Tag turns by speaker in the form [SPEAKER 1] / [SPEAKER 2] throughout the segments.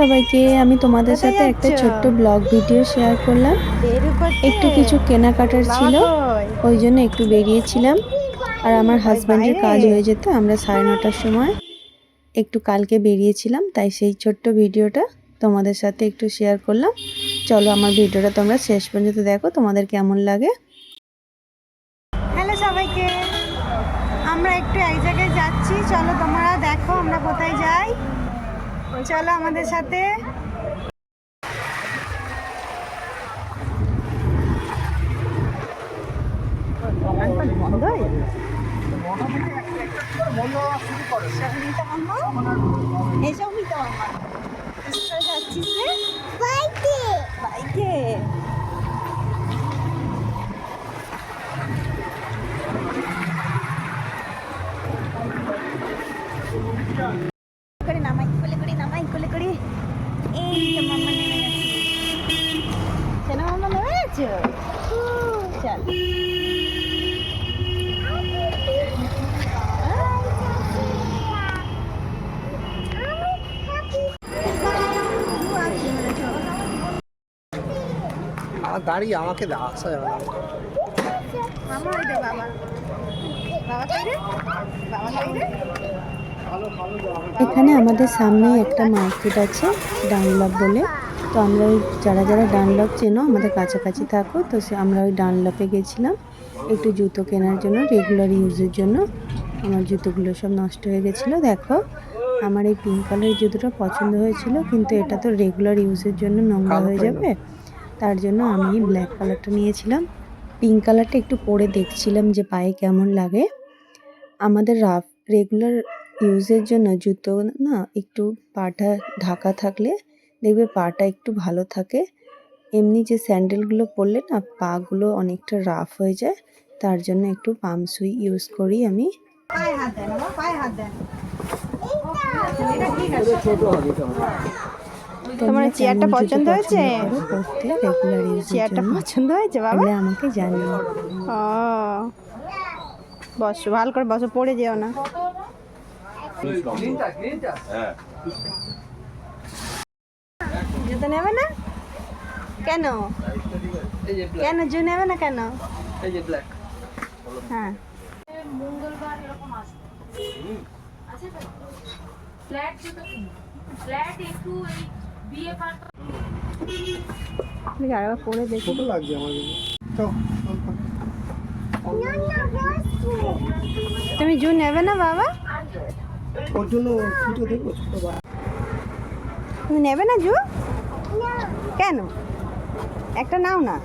[SPEAKER 1] সবাইকে আমি তোমাদের সাথে একটা ছোট্ট ব্লগ ভিডিও শেয়ার করলাম। একটু কিছু কেনাকাটার ছিল ওই জন্য একটু বেরিয়েছিলাম। আর আমার হাজব্যান্ডের কাজ হয়ে যেত আমরা সাড়ে নটার সময় একটু কালকে বেরিয়েছিলাম তাই সেই ছোট্ট ভিডিওটা তোমাদের সাথে একটু শেয়ার করলাম। চলো আমার ভিডিওটা তোমরা শেষ পর্যন্ত দেখো তোমাদের কেমন লাগে?
[SPEAKER 2] হ্যালো সবাইকে আমরা একটু এক জায়গায় যাচ্ছি চলো তোমরা দেখো আমরা কোথায় যাই। চলো আমাদের সাথে। বন্ধ? হয়ে সৌমিতা আমার কোথায় যাচ্ছিস রে বাইকে বাইকে করে নামাই কোলে করে নামাই কোলে করে এই তো মাম্মা নেমে গেছে কেন মাম্মা চল
[SPEAKER 3] আমার গাড়ি আমাকে দে আসা যাবে না
[SPEAKER 2] মামা ওই বাবা। বাবা কই বাবা কই
[SPEAKER 1] এখানে আমাদের সামনেই একটা মার্কেট আছে ডানলপ বলে। তো আমরা ওই যারা যারা ডানলপ চেনো আমাদের কাছাকাছি থাকো। তো সে আমরা ওই ডানলপে গেছিলাম। একটু জুতো কেনার জন্য রেগুলার ইউজের জন্য। আমার জুতোগুলো সব নষ্ট হয়ে গেছিল দেখো। আমার এই পিঙ্ক কালারের জুতোটা পছন্দ হয়েছিল কিন্তু এটা তো রেগুলার ইউজের জন্য নোংরা হয়ে যাবে। তার জন্য আমি ব্ল্যাক কালারটা নিয়েছিলাম। পিঙ্ক কালারটা একটু পরে দেখছিলাম যে পায়ে কেমন লাগে। আমাদের রাফ রেগুলার ইউজের জন্য জুতো না একটু পাটা ঢাকা থাকলে দেখবে পাটা একটু ভালো থাকে। এমনি যে স্যান্ডেলগুলো পরলে না পাগুলো অনেকটা রাফ হয়ে যায়। তার জন্য একটু পাম সুই ইউজ করি আমি।
[SPEAKER 2] তোমার চেয়ারটা পছন্দ হয়েছে? চেয়ারটা পছন্দ হয়েছে বাবা?
[SPEAKER 1] আমাকে জানিও।
[SPEAKER 2] ও বসো ভালো করে বসো পড়ে যেও না। নেবে না? কেন? কেন জু নেবে না কেন?
[SPEAKER 3] এই যে ব্ল্যাক
[SPEAKER 2] হ্যাঁ।
[SPEAKER 4] ফ্ল্যাট জুতো ফ্ল্যাট একটু এই বিয়ে পার
[SPEAKER 2] দেখি। আরেকবার পরে দেখি
[SPEAKER 3] ছোট লাগছে আমার
[SPEAKER 2] তুমি জু নেবে না বাবা?
[SPEAKER 3] ওর জন্য ছোট দেখব ছোট বা
[SPEAKER 2] তুমি নেবে না জু কেন? একটা নাও না।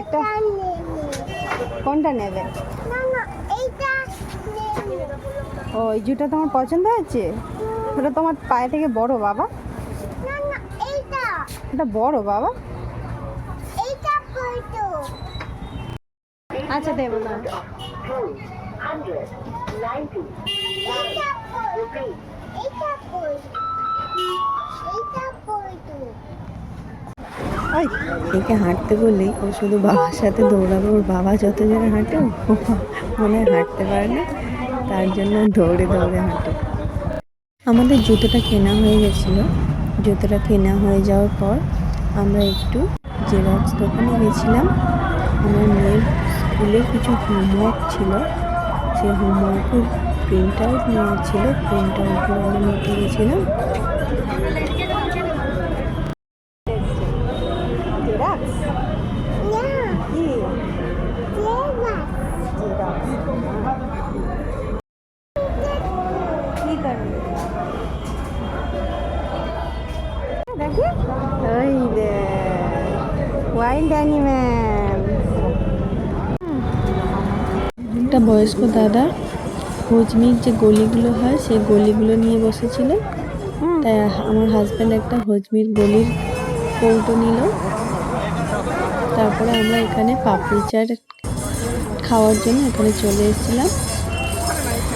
[SPEAKER 2] একটা। কোনটা নেবে? ও এই জুটা তোমার পছন্দ হয়েছে? ওটা তোমার পায়ে থেকে বড় বাবা। এটা বড় বাবা। আচ্ছা দেবো না
[SPEAKER 1] ওই একে হাঁটতে বললেই ও শুধু বাবার সাথে দৌড়াবে, ওর বাবা যত জোরে হাঁটে মনে হাঁটতে পারে না, তার জন্য দৌড়ে দৌড়ে হাঁটে। আমাদের জুতোটা কেনা হয়ে গেছিল। জুতোটা কেনা হয়ে যাওয়ার পর আমরা একটু জেরক্স দোকানে গেছিলাম। আমার মেয়ের স্কুলের কিছু হোমওয়ার্ক ছিল সেই হোমওয়ার্কের প্রিন্ট আউট নেওয়ার ছিল প্রিন্ট আউটগুলো আমরা নিতে গেছিলাম।
[SPEAKER 2] ওই দে ওয়াইল্ড
[SPEAKER 1] একটা বয়স্ক দাদা হোজমির যে গলিগুলো হয় সেই গলিগুলো নিয়ে বসেছিল। তাই আমার হাজব্যান্ড একটা হোজমির গলির কৌটো নিল। তারপরে আমরা এখানে পাপড়ি চাট খাওয়ার জন্য এখানে চলে এসেছিলাম।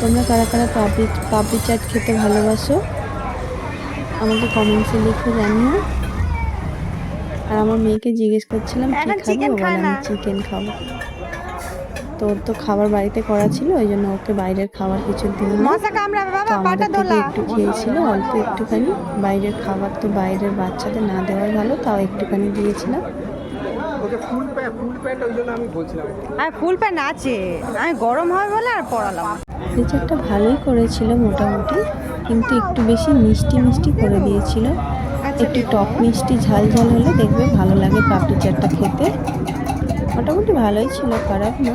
[SPEAKER 1] তোমরা কারা কারা পাপড়ি পাপড়ি চাট খেতে ভালোবাসো আমাকে কমেন্টসে লিখে জানিও। আর আমার মেয়েকে জিজ্ঞেস করছিলাম কি খাবে? বলে আমি চিকেন খাব। তো ওর তো খাবার বাড়িতে করা ছিল ওই জন্য ওকে বাইরের খাবার কিছু দিই আমাদের থেকে একটু খেয়েছিল অল্প একটুখানি। বাইরের খাবার তো বাইরের বাচ্চাদের না দেওয়াই ভালো তাও একটুখানি দিয়েছিলাম।
[SPEAKER 3] ওকে ফুল প্যান্ট ফুল প্যান্ট ওই জন্য আমি বলছিলাম
[SPEAKER 2] আর ফুল প্যান্ট আছে আমি গরম হবে বলে আর
[SPEAKER 1] টিচারটা ভালোই করেছিল মোটামুটি কিন্তু একটু বেশি মিষ্টি মিষ্টি করে দিয়েছিল। একটু টক মিষ্টি ঝাল ঝাল হলে দেখবে ভালো লাগে পাপড়ি চাটটা খেতে। মোটামুটি ভালোই ছিল খারাপ না।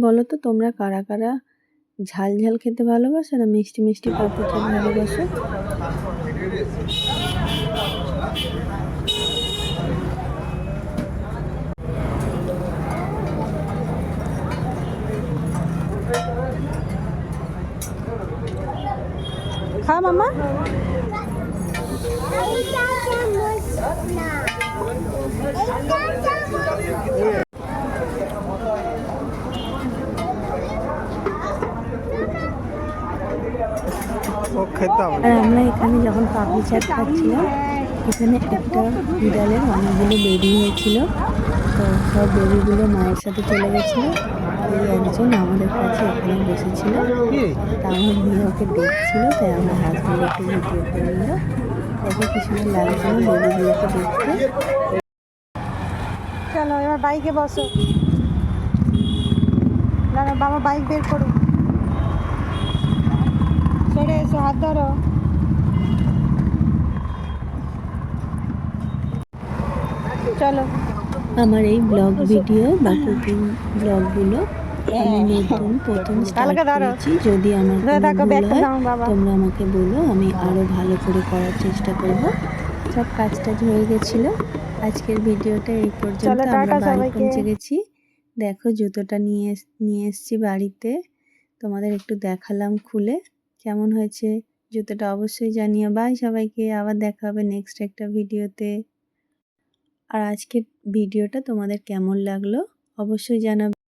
[SPEAKER 1] বলো তো তোমরা কারা কারা ঝাল ঝাল খেতে ভালোবাসো না মিষ্টি মিষ্টি পাপড়ি চাট ভালোবাসো?
[SPEAKER 2] খা মামা
[SPEAKER 3] খেতে হবে
[SPEAKER 1] আর আমরা এখানে যখন পাপড়ি চাট খাচ্ছিলাম এখানে একটা বিড়ালের অনেকগুলো বেবি হয়েছিল। তো সব বেবিগুলো মায়ের সাথে চলে গেছিল। একজন আমাদের কাছে এখানে বসেছিল। তা আমার মেয়ে ওকে দেখছিল তাই আমার হাজব্যান্ড একটু ভিডিও করে নিল। দেখে কি সুন্দর লাগছিল বেবিগুলোকে দেখতে।
[SPEAKER 2] চলো এবার বাইকে বসো। দাঁড়া বাবা বাইক বের করো সরে এসো হাত ধরো। চলো।
[SPEAKER 1] আমার এই ব্লগ ভিডিও বা কুকিং ব্লগগুলো আমি নতুন প্রথম স্টার্ট করেছি। যদি আমার হয়। তোমরা আমাকে বলো আমি আরও ভালো করে করার চেষ্টা করব। সব কাজ টাজ হয়ে গেছিল আজকের ভিডিওটা এই পর্যন্ত। আমরা বাড়ি পৌঁছে গেছি। দেখো জুতোটা নিয়ে নিয়ে এসেছি বাড়িতে। তোমাদের একটু দেখালাম খুলে। কেমন হয়েছে? জুতোটা অবশ্যই জানিও। বাই সবাইকে। আবার দেখা হবে নেক্সট একটা ভিডিওতে। আর আজকের ভিডিওটা তোমাদের কেমন লাগল? অবশ্যই জানাবে।